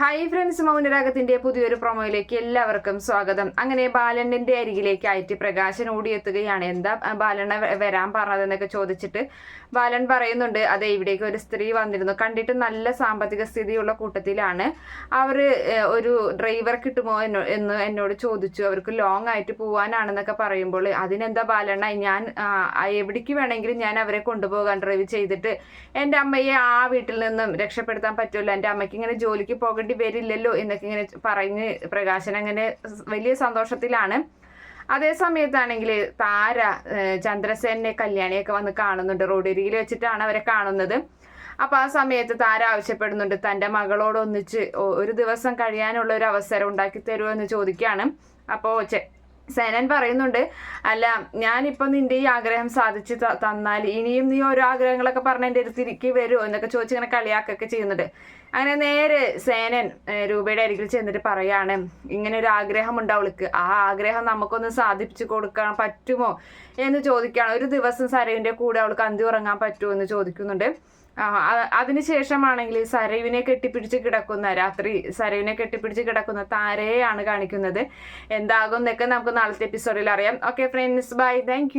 Hi friends മൗനരാഗത്തിന്റെ പുതിയൊരു പ്രൊമോയിലേക്ക് എല്ലാവർക്കും സ്വാഗതം. അങ്ങനെ ബാലണ്ണന്റെ അരികിലേക്ക് ആയിട്ട് പ്രകാശൻ ഓടിയെത്തുകയാണ്. എന്താ ബാലണ്ണ വരാൻ പറഞ്ഞതെന്നൊക്കെ ചോദിച്ചിട്ട് ബാലൻ പറയുന്നുണ്ട് അതെ ഇവിടേക്ക് ഒരു സ്ത്രീ വന്നിരുന്നു. കണ്ടിട്ട് നല്ല സാമ്പത്തിക സ്ഥിതിയുള്ള കൂട്ടത്തിലാണ്. അവർ ഒരു ഡ്രൈവർ കിട്ടുമോ എന്നോ എന്ന് എന്നോട് ചോദിച്ചു. അവർക്ക് ലോങ് ആയിട്ട് പോവാനാണെന്നൊക്കെ പറയുമ്പോൾ അതിനെന്താ ബാലണ്ണ ഞാൻ എവിടേക്ക് വേണമെങ്കിലും ഞാൻ അവരെ കൊണ്ടുപോകാൻ ഡ്രൈവ് ചെയ്തിട്ട് എന്റെ അമ്മയെ ആ വീട്ടിൽ നിന്നും രക്ഷപ്പെടുത്താൻ പറ്റുമല്ലോ എന്റെ അമ്മയ്ക്ക് ഇങ്ങനെ ജോലിക്ക് പോകേണ്ടി വരില്ലല്ലോ എന്നൊക്കെ ഇങ്ങനെ പറഞ്ഞ് പ്രകാശൻ അങ്ങനെ വലിയ സന്തോഷത്തിലാണ്. അതേ സമയത്താണെങ്കിൽ താര ചന്ദ്രസേനെ കല്യാണിയൊക്കെ വന്ന് കാണുന്നുണ്ട്. റോഡരികിൽ വെച്ചിട്ടാണ് അവരെ കാണുന്നത്. അപ്പൊ ആ സമയത്ത് താര ആവശ്യപ്പെടുന്നുണ്ട് തന്റെ മകളോടൊന്നിച്ച് ഒരു ദിവസം കഴിയാനുള്ള ഒരു അവസരം ഉണ്ടാക്കി തരുമോ എന്ന് ചോദിക്കുകയാണ് അപ്പോൾ സേനൻ പറയുന്നുണ്ട് അല്ല ഞാനിപ്പോൾ നിന്റെ ഈ ആഗ്രഹം സാധിച്ച് തന്നാൽ ഇനിയും നീ ഓരോ ആഗ്രഹങ്ങളൊക്കെ പറഞ്ഞ് എന്റെ അടുത്തിരിക്ക് വരുമോ എന്നൊക്കെ ചോദിച്ച് ഇങ്ങനെ കളിയാക്കൊക്കെ ചെയ്യുന്നുണ്ട്. അങ്ങനെ നേരെ സേനൻ രൂപയുടെ അരികിൽ ചെന്നിട്ട് പറയാണ് ഇങ്ങനെ ഒരു ആഗ്രഹം ഉണ്ട് അവൾക്ക്. ആ ആഗ്രഹം നമുക്കൊന്ന് സാധിപ്പിച്ചു കൊടുക്കാൻ പറ്റുമോ? എന്ന് ചോദിക്കുകയാണ്. ഒരു ദിവസം സരവിന്റെ കൂടെ അവൾക്ക് അന്തി ഉറങ്ങാൻ പറ്റുമോ എന്ന് ചോദിക്കുന്നുണ്ട്. അതിനുശേഷമാണെങ്കിൽ സരയുവിനെ കെട്ടിപ്പിടിച്ച് കിടക്കുന്ന രാത്രി സരയുവിനെ കെട്ടിപ്പിടിച്ച് കിടക്കുന്ന താരയെയാണ് കാണിക്കുന്നത്. എന്താകും എന്നൊക്കെ നമുക്ക് നാളത്തെ എപ്പിസോഡിൽ അറിയാം. Okay friends bye thank